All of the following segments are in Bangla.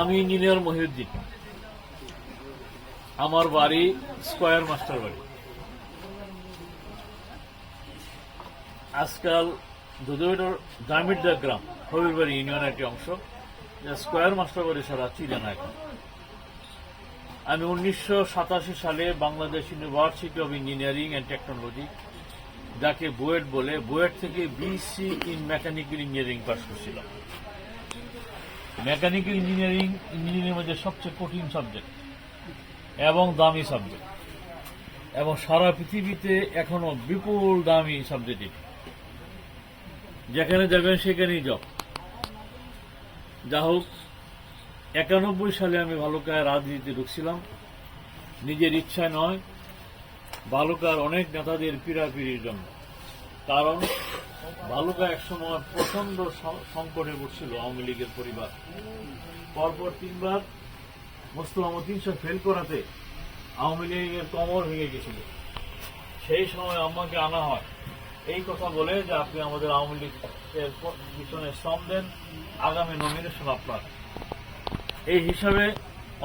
আমি ইঞ্জিনিয়ার মহিউদ্দিন। আমার বাড়ি স্কয়ার মাস্টার বাড়ি। আজকাল দুধের দামিরদা গ্রাম হবিরবাড়ি ইউনিয়নের একটি অংশ, যা স্কোয়ার মাস্টার বাড়ি সারা চিনে না এখন। আমি উনিশশো সাতাশি সালে Bangladesh university of engineering and technology যাকে বুয়েট বলে, বুয়েট থেকে BSc in mechanical engineering pass করছিলাম। মেকানিক্যাল ইঞ্জিনিয়ারিং ইঞ্জিনিয়ারিং মধ্যে সবচেয়ে কঠিন সাবজেক্ট এবং দামি সাবজেক্ট এবং সারা পৃথিবীতে এখনও বিপুল দামি সাবজেক্ট যেখানে যাবেন সেখানেই জব যা হোক একানব্বই সালে আমি ভালুকায় রাজনীতিতে ঢুকছিলাম। নিজের ইচ্ছায় নয়, বালুকার অনেক নেতাদের পীড়াপিড়ির জন্য। কারণ বালুকা একসময় প্রচণ্ড সংকটে পড়ছিল আওয়ামী লীগের পরিবার। পরপর তিনবার মোস্তফা তিনশো ফেল করাতে আওয়ামী লীগের কমর ভেঙে গেছিল। সেই সময় আমাকে আনা হয়। এই কথা বলে যে আপনি আমাদের আওয়ামী লীগের পিছনে শ্রম দেন, আগামী নমিনেশন আপনার। এই হিসাবে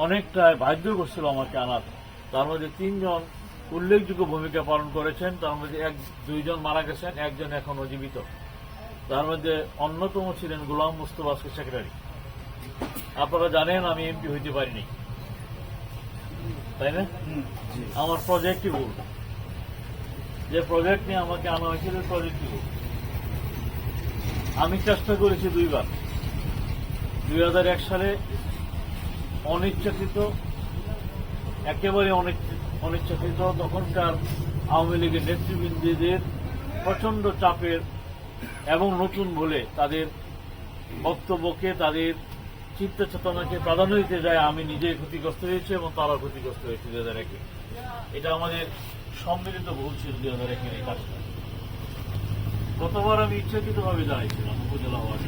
অনেকটা বাধ্য করছিল আমাকে আনার। তার মধ্যে তিনজন উল্লেখযোগ্য ভূমিকা পালন করেছেন। তার মধ্যে এক দুইজন মারা গেছেন একজন এখনও জীবিত। তার মধ্যে অন্যতম ছিলেন গোলাম মুস্তফা সেক্রেটারি। আপনারা জানেন আমি এমপি হইতে পারিনি। তাই না? আমার প্রজেক্টই ভুল যে প্রজেক্ট নিয়ে আমাকে আনা হয়েছিল প্রজেক্টই ভুল আমি চেষ্টা করেছি দুইবার। দুই হাজার এক সালে অনিচ্ছাকৃত একেবারে অনিচ্ছ- অনিচ্ছাকৃত, তখনকার আওয়ামী লীগের নেতৃবৃন্দদের প্রচণ্ড চাপের এবং নতুন বলে তাদের বক্তব্যকে, তাদের চিন্তা চেতনাকে প্রাধান্য দিতে যায়, আমি নিজে ক্ষতিগ্রস্ত হয়েছি এবং তারা ক্ষতিগ্রস্ত হয়েছে দুই হাজার একে। এটা আমাদের সম্মিলিত ভুল ছিল দুই হাজার একের এই কাজটা। গতবার আমি ইচ্ছাকৃতভাবে দাঁড়াইছিলাম উপজেলা হওয়ার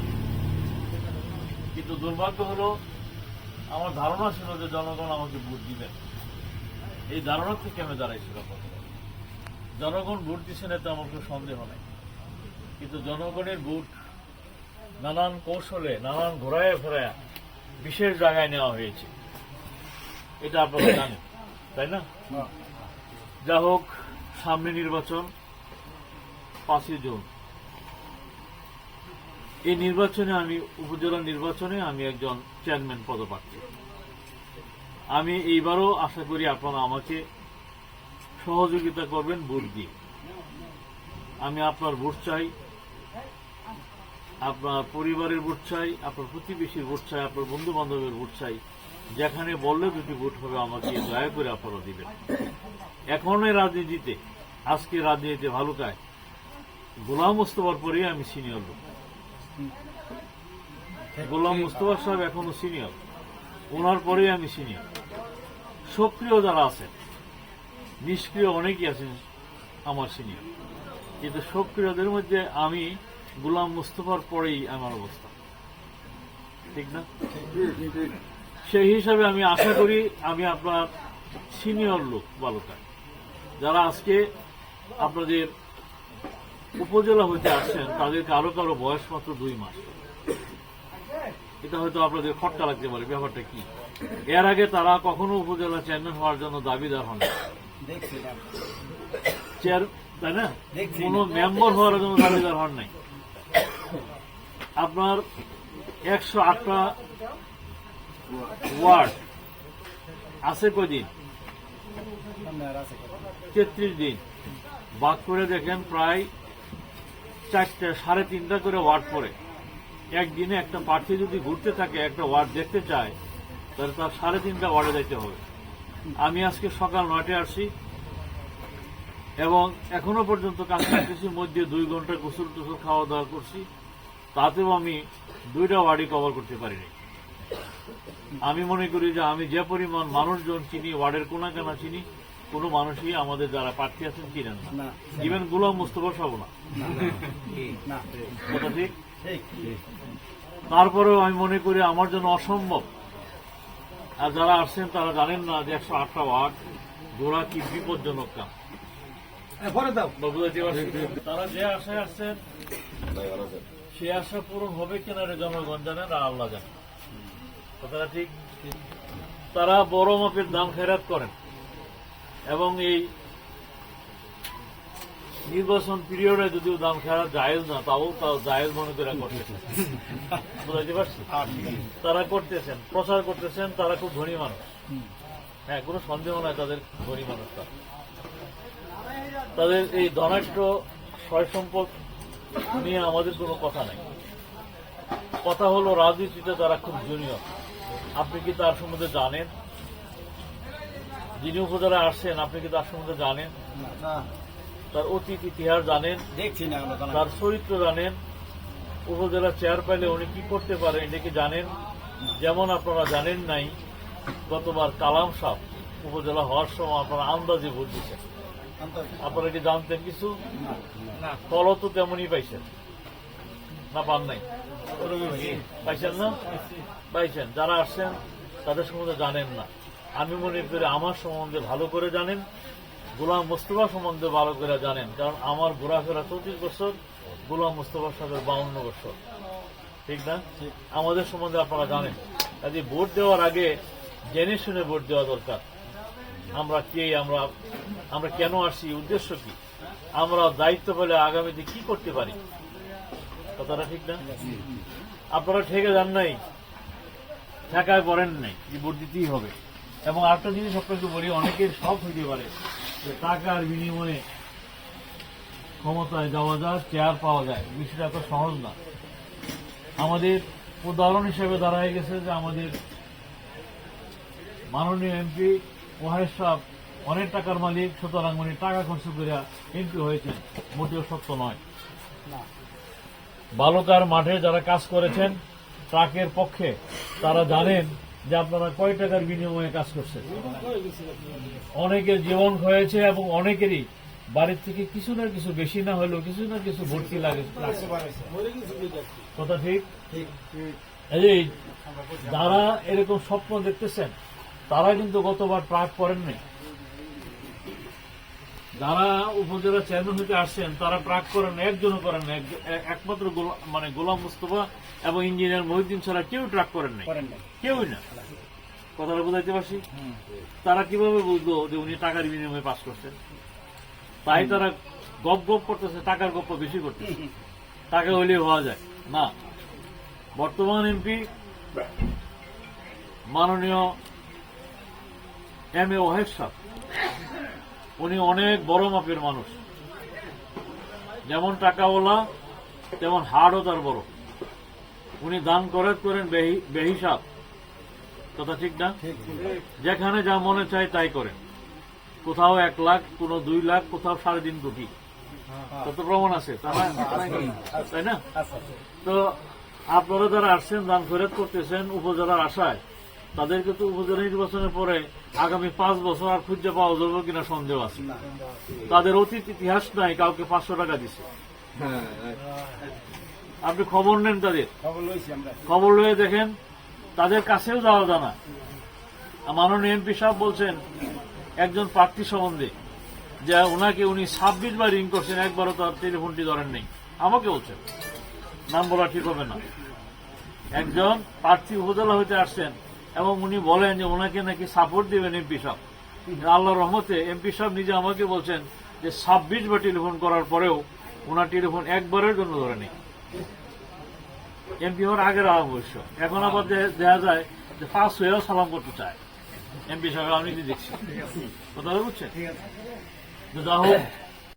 কিন্তু দুর্ভাগ্য হলো, আমার ধারণা ছিল যে জনগণ আমাকে ভোট দিবেন। এই ধারণা থেকে আমি দাঁড়াইছিলাম। জনগণ ভোট দিচ্ছে না তো আমার কোনো সন্দেহ নেই। কিন্তু জনগণের ভোট নানান কৌশলে নানান ঘোরায় ফেরায় বিশেষ জায়গায় নেওয়া হয়েছে। এটা আপনারা জানেন তাই না। যা হোক সামনে নির্বাচন পাঁচই জুন। এই নির্বাচনে আমি উপজেলা নির্বাচনে আমি একজন চেয়ারম্যান পদপ্রার্থী। আমি এইবারও আশা করি আপনারা আমাকে সহযোগিতা করবেন ভোট দিয়ে। আমি আপনার ভোট চাই, আপনার পরিবারের ভোট চাই, আপনার প্রতিবেশীর ভোট চাই, আপনার বন্ধু বান্ধবের ভোট চাই। যেখানে বললে দুটি ভোট হবে, আমাকে দয়া করে আপনারা দিবেন। এখনের রাজনীতিতে, আজকে রাজনীতিতে ভালো ভালুকায়। গোলাম মোস্তফার পরে আমি সিনিয়র লোক। গোলাম মুস্তফা সাহেব এখনও সিনিয়র ওনার পরেই আমি সিনিয়র সক্রিয় যারা আছেন, নিষ্ক্রিয় অনেকেই আছেন, আমার সিনিয়র কিন্তু সক্রিয়দের মধ্যে আমি গোলাম মুস্তফার পরেই আমার অবস্থা। ঠিক না? সেই হিসাবে আমি আশা করি আমি আপনার সিনিয়র লোক বালকায় যারা আজকে আপনাদের উপজেলা হইতে আসছেন, তাদেরকে কারও কারও বয়স মাত্র দুই মাস। এটা হয়তো আপনাদের খটকা লাগতে পারে ব্যাপারটা কি? এর আগে তারা কখনো উপজেলা চেয়ারম্যান হওয়ার জন্য দাবিদার হন চেয়ার তাই না। কোন মেম্বার হওয়ার জন্য দাবিদার হন নাই। আপনার একশো আটটা ওয়ার্ড আছে কদিন? তেত্রিশ দিন। বাদ করে দেখেন প্রায় চারটে সাড়ে তিনটা করে ওয়ার্ড পড়ে। একদিনে একটা প্রার্থী যদি ঘুরতে থাকে একটা ওয়ার্ড দেখতে চায় তাহলে তার সাড়ে তিনটা ওয়ার্ডে যেতে হবে। আমি আজকে সকাল নয়টায় আসছি এবং এখনও পর্যন্ত কাছাকাছি মধ্যে দুই ঘণ্টা গোসল টুসল খাওয়া দাওয়া করছি। তাতেও আমি দুইটা ওয়ার্ডই কভার করতে পারিনি। আমি মনে করি যে আমি যে পরিমাণ মানুষজন চিনি ওয়ার্ডের কোনা কানা চিনি কোনো মানুষই আমাদের যারা প্রার্থী আছেন চিনেন না। ইভেন গুলাম মুস্তফা সব না। কথা ঠিক? তারপরেও আমি মনে করি আমার জন্য অসম্ভব। আর যারা আসছেন তারা জানেন না যে একশো আটটা ওয়ার্ড গোড়া কি বিপজ্জনক কাম বা তারা যে আশায় আসছেন সে আশা পূরণ হবে কিনা রে জনগণ জানেন আর আল্লাহ জানেন কথাটা ঠিক তারা বড় মাপের দাম খেরাত করেন। এবং এই নির্বাচন পিরিয়ডে যদিও দাম খেরাত জায়েজ না তাও তাও জায়েজ মনে করে করতেছেন বুঝাইতে পারছি? তারা করতেছেন প্রচার করতেছেন তারা খুব ধনী মানুষ। হ্যাঁ কোনো সন্দেহ নয় তাদের ধনী মানুষ তারা। তাদের এই ধনাঢ্য সয় সম্পদ নিয়ে আমাদের কোনো কথা নাই। কথা হলো রাজনীতিতে তারা খুব জুনিয়র আপনি কি তার সম্বন্ধে জানেন? যিনি উপজেলা আসছেন আপনি কি তার সম্বন্ধে জানেন? না। তার অতীত ইতিহাস জানেন দেখছি না তার চরিত্র জানেন উপজেলা চেয়ার পাইলে উনি কি করতে পারেন এটা কি জানেন। যেমন আপনারা জানেন নাই গতবার কালাম সাহ উপজেলা হওয়ার সময় আপনারা আন্দাজে ভোট দিচ্ছেন আপনারা কি জানতেন কিছু? না। ফলও তো তেমনই পাইছেন। না পান নাই। পাইছেন না? পাইছেন। যারা আসছেন তাদের সম্বন্ধে জানেন না। আমি মনে করি আমার সম্বন্ধে ভালো করে জানেন। গোলাম মোস্তফা সম্বন্ধে ভালো করে জানেন কারণ আমার ঘোরাফেরা চৌত্রিশ বছর গোলাম মোস্তফার সাথে বাউন্ন বছর। ঠিক না? আমাদের সম্বন্ধে আপনারা জানেন। কাজে ভোট দেওয়ার আগে জেনে শুনে ভোট দেওয়া দরকার। আমরা কে আমরা আমরা কেন আসছি উদ্দেশ্য কি? আমরা দায়িত্ব পেলে আগামীতে কি করতে পারি? কথাটা ঠিক না? আপনারা ঠেকে যান নাই ঠেকায় পড়েন নাই। যে ভোট দিতেই হবে। এবং আরেকটা জিনিস আপনাকে বলি অনেকের শখ হইতে পারে। যে টাকার বিনিময়ে ক্ষমতায় যাওয়া যায় চেয়ার পাওয়া যায়। বিষয়টা এত সহজ না। আমাদের উদাহরণ হিসেবে দাঁড়ায় গেছে যে আমাদের মাননীয় এমপি ওয়াহেদ সাহেব অনেক টাকার মালিক সুতরাং উনি টাকা খরচ করে এমপি হয়েছেন। মোটেও সত্য নয়। বালকার মাঠে যারা কাজ করেছেন ট্রাকের পক্ষে তারা জানেন যে আপনারা কয় টাকার বিনিময়ে কাজ করছেন? অনেকের জীবন হয়েছে এবং অনেকেরই বাড়ির থেকে কিছু না কিছু বেশি না হলেও কিছু না কিছু ভর্তি লাগে। কথা ঠিক? এই যারা এরকম স্বপ্ন দেখতেছেন, তারা কিন্তু গতবার প্রাক করেননি যারা উপজেলা চেয়ারম্যান হতে আসছেন তারা ট্রাক করেন একজনও করেন একমাত্র গোলা- মানে গোলাম মুস্তফা এবং ইঞ্জিনিয়ার মহিউদ্দিন ছাড়া কেউ ট্রাক করেন নাই। কেউই না। কথাটা বোঝাইতে পারছি? তারা কীভাবে বুঝলো যে উনি টাকার বিনিময়ে পাস করছেন? তাই তারা গপ গপ করতেছে টাকার গপ্প বেশি করতেছে। টাকা হইলে হওয়া যায়। না। বর্তমান এমপি মাননীয় এম এ ওহেব সাহ উনি অনেক বড় মাপের মানুষ। যেমন টাকাওয়ালা তেমন হাড়ও তার বড়। উনি দান করেন করেন বেহি- বেহিসাব। কথা ঠিক না? যেখানে যা মনে চায় তাই করেন। কোথাও এক লাখ কোনো দুই লাখ কোথাও সাড়ে তিন কোটি। তত প্রমাণ আছে তাই না? তাই না? আচ্ছা তো আপনারা যারা আসছেন দান ফেরত করতেছেন উপজেলার আশায় তাদেরকে তো উপজেলা নির্বাচনের পরে আগামী পাঁচ বছর আর খুঁজে পাওয়া যাবে কিনা সন্দেহ আছে। তাদের অতীত ইতিহাস নাই কাউকে পাঁচশো টাকা দিছে। আপনি খবর নেন তাদের। খবর লয়ে দেখেন তাদের কাছেও যাওয়া জানা মাননীয় এমপি সাহেব বলছেন একজন প্রার্থী সম্বন্ধে যে ওনাকে উনি ছাব্বিশ বার রিং করছেন একবারও তার টেলিফোনটি ধরেন নেই। আমাকে বলছেন। নাম বলা ঠিক হবে না। একজন প্রার্থী উপজেলা হইতে আসছেন এবং উনি বলেন যে ওনাকে নাকি সাপোর্ট দিবেন এমপি সাহেব। আল্লাহ রহমতে এমপি সাহেব নিজে আমাকে বলছেন যে ছাব্বিশ বার টেলিফোন করার পরেও ওনার টেলিফোন একবারের জন্য ধরে নেই এমপি হওয়ার আগের অবশ্য এখন আবার দেখা যায় যে পাঁচ হয়েও সালাম করতে চায়। এমপি সাহেব, আমি দেখছি? কথা বুঝছেন? যা হোক